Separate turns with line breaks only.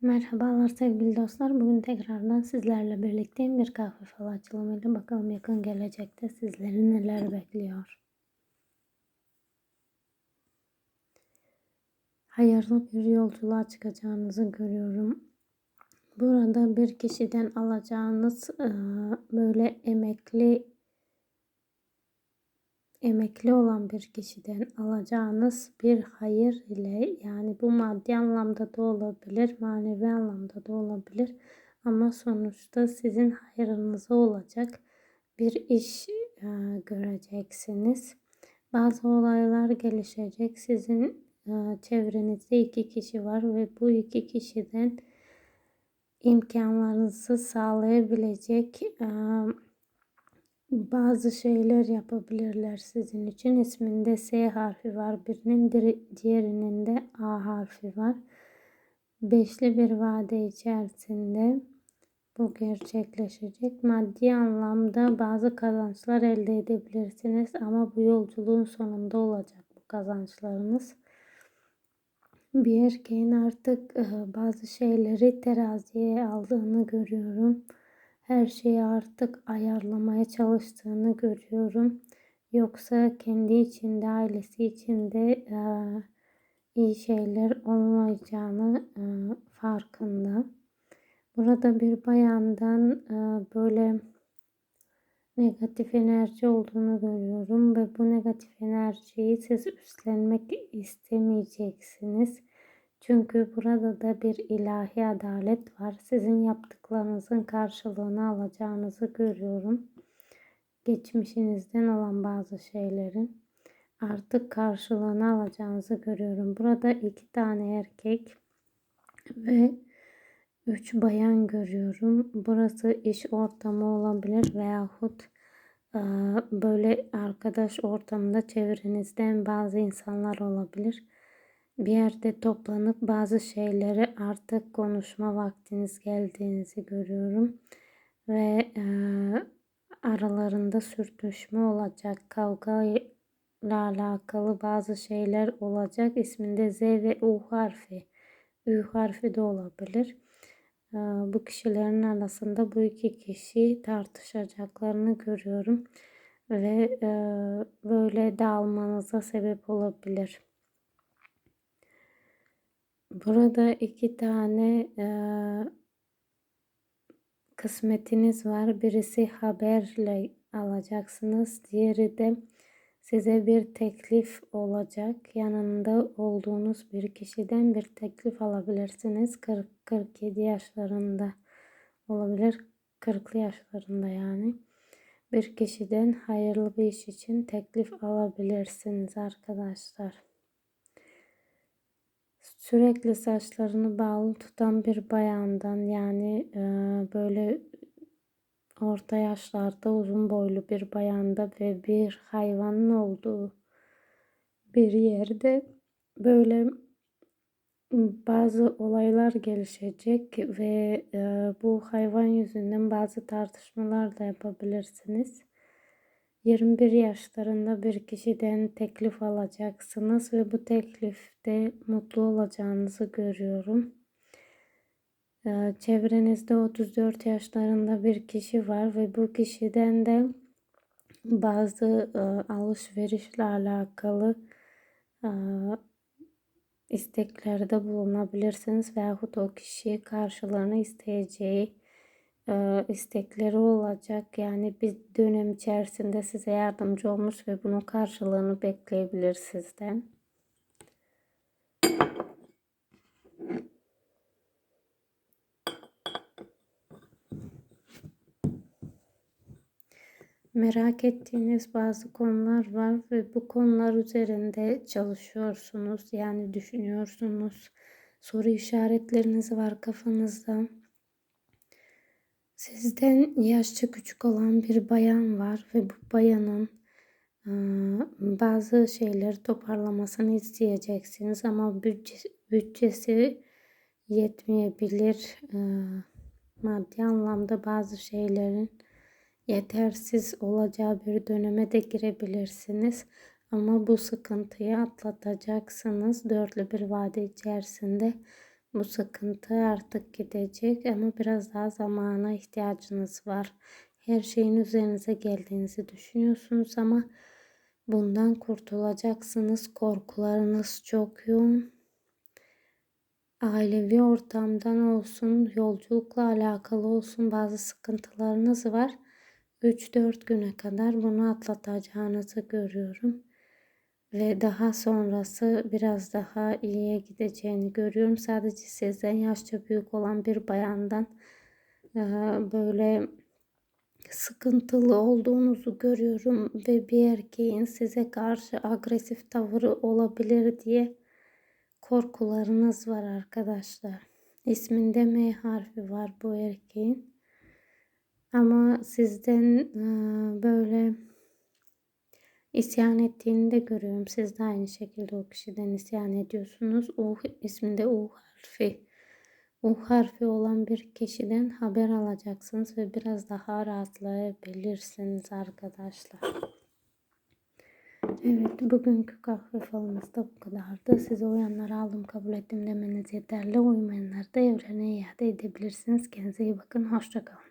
Merhabalar sevgili dostlar. Bugün tekrardan sizlerle birlikteyim. Bir kahve falı bakalım yakın gelecekte sizleri neler bekliyor. Hayırlı bir yolculuğa çıkacağınızı görüyorum. Burada bir kişiden alacağınız böyle emekli emekli olan bir kişiden alacağınız bir hayır ile yani bu maddi anlamda da olabilir, manevi anlamda da olabilir ama sonuçta sizin hayrınıza olacak bir iş e, göreceksiniz. Bazı olaylar gelişecek. Sizin e, çevrenizde iki kişi var ve bu iki kişiden imkanlarınızı sağlayabilecek e, bazı şeyler yapabilirler sizin için. İsminde S harfi var. Birinin diğerinin de A harfi var. Beşli bir vade içerisinde bu gerçekleşecek. Maddi anlamda bazı kazançlar elde edebilirsiniz ama bu yolculuğun sonunda olacak bu kazançlarınız. Bir erkeğin artık bazı şeyleri teraziye aldığını görüyorum her şeyi artık ayarlamaya çalıştığını görüyorum. Yoksa kendi içinde, ailesi içinde e, iyi şeyler olmayacağını e, farkında. Burada bir bayandan e, böyle negatif enerji olduğunu görüyorum ve bu negatif enerjiyi siz üstlenmek istemeyeceksiniz. Çünkü burada da bir ilahi adalet var. Sizin yaptıklarınızın karşılığını alacağınızı görüyorum. Geçmişinizden olan bazı şeylerin artık karşılığını alacağınızı görüyorum. Burada iki tane erkek ve üç bayan görüyorum. Burası iş ortamı olabilir veyahut böyle arkadaş ortamında çevrenizden bazı insanlar olabilir bir yerde toplanıp bazı şeyleri artık konuşma vaktiniz geldiğinizi görüyorum. Ve e, aralarında sürtüşme olacak, kavga ile alakalı bazı şeyler olacak. İsminde Z ve U harfi, Ü harfi de olabilir. E, bu kişilerin arasında bu iki kişi tartışacaklarını görüyorum. Ve e, böyle dağılmanıza sebep olabilir. Burada iki tane e, kısmetiniz var. Birisi haberle alacaksınız. Diğeri de size bir teklif olacak. Yanında olduğunuz bir kişiden bir teklif alabilirsiniz. 40-47 yaşlarında olabilir. 40'lı yaşlarında yani. Bir kişiden hayırlı bir iş için teklif alabilirsiniz arkadaşlar sürekli saçlarını bağlı tutan bir bayandan yani e, böyle orta yaşlarda uzun boylu bir bayanda ve bir hayvanın olduğu bir yerde böyle bazı olaylar gelişecek ve e, bu hayvan yüzünden bazı tartışmalar da yapabilirsiniz. 21 yaşlarında bir kişiden teklif alacaksınız ve bu teklifte mutlu olacağınızı görüyorum. Ee, çevrenizde 34 yaşlarında bir kişi var ve bu kişiden de bazı e, alışverişle alakalı e, isteklerde bulunabilirsiniz veyahut o kişi karşılığını isteyeceği e, istekleri olacak. Yani bir dönem içerisinde size yardımcı olmuş ve bunun karşılığını bekleyebilir sizden. Merak ettiğiniz bazı konular var ve bu konular üzerinde çalışıyorsunuz. Yani düşünüyorsunuz. Soru işaretleriniz var kafanızda. Sizden yaşça küçük olan bir bayan var ve bu bayanın bazı şeyleri toparlamasını isteyeceksiniz ama bütçesi yetmeyebilir. Maddi anlamda bazı şeylerin yetersiz olacağı bir döneme de girebilirsiniz. Ama bu sıkıntıyı atlatacaksınız. Dörtlü bir vade içerisinde Bu sıkıntı artık gidecek ama biraz daha zamana ihtiyacınız var. Her şeyin üzerinize geldiğinizi düşünüyorsunuz ama bundan kurtulacaksınız. Korkularınız çok yoğun. Ailevi ortamdan olsun, yolculukla alakalı olsun bazı sıkıntılarınız var. 3-4 güne kadar bunu atlatacağınızı görüyorum. Ve daha sonrası biraz daha iyiye gideceğini görüyorum. Sadece sizden yaşça büyük olan bir bayandan böyle sıkıntılı olduğunuzu görüyorum ve bir erkeğin size karşı agresif tavırı olabilir diye korkularınız var arkadaşlar. İsminde M harfi var bu erkeğin. Ama sizden böyle isyan ettiğini de görüyorum. Siz de aynı şekilde o kişiden isyan ediyorsunuz. U isminde U harfi. U harfi olan bir kişiden haber alacaksınız ve biraz daha rahatlayabilirsiniz arkadaşlar. Evet bugünkü kahve falımız da bu kadardı. Size uyanları aldım kabul ettim demeniz yeterli. Uymayanları da evrene iade edebilirsiniz. Kendinize iyi bakın. Hoşçakalın.